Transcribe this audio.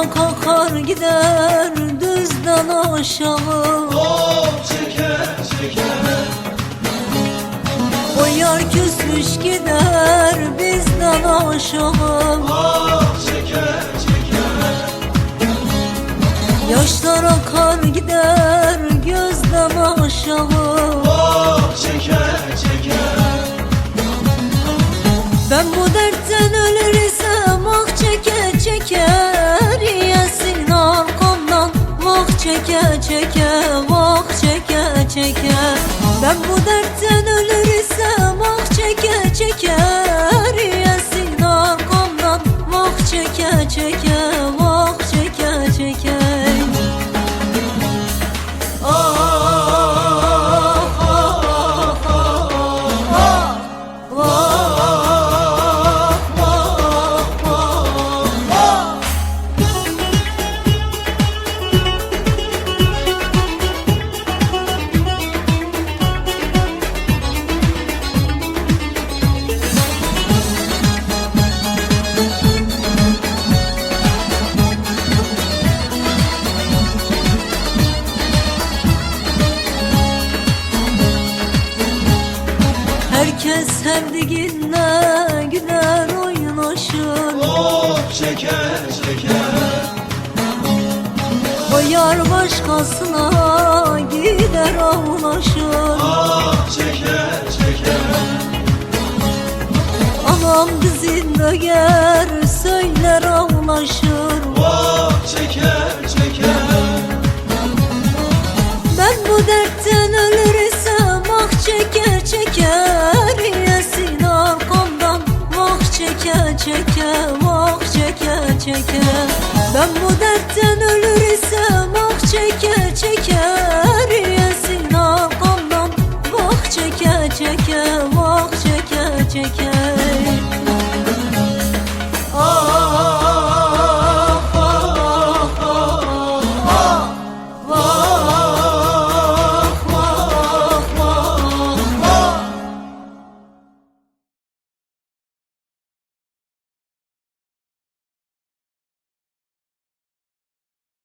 akar gider düzden aşağı. Of çeker çeker O yar küsmüş gider bizden aşağı. Of çeker çeker Yaşlar akar gider gözden aşağı. Of çeker çeker Ben bu dertten ölür isem ah çeke çeker çeke çeke vah çeke çeke. Ben bu dertten ölür isem ah çeke çeker arkamdan vah çeke çeke Herkes sevdiğinle gider oynaşır. Of çeker çeker O yar başkasına gider ağlaşır Of çeker çeker Anam dizinde ger söyler ağlaşır Of çeker çeker Ben bu dertten ölürsem ah çeker çeke vah çeke çeke. Ben bu dertten ölür isem ah çeke çeker Yesin akamdan vah çeke çeke vah çeke çeker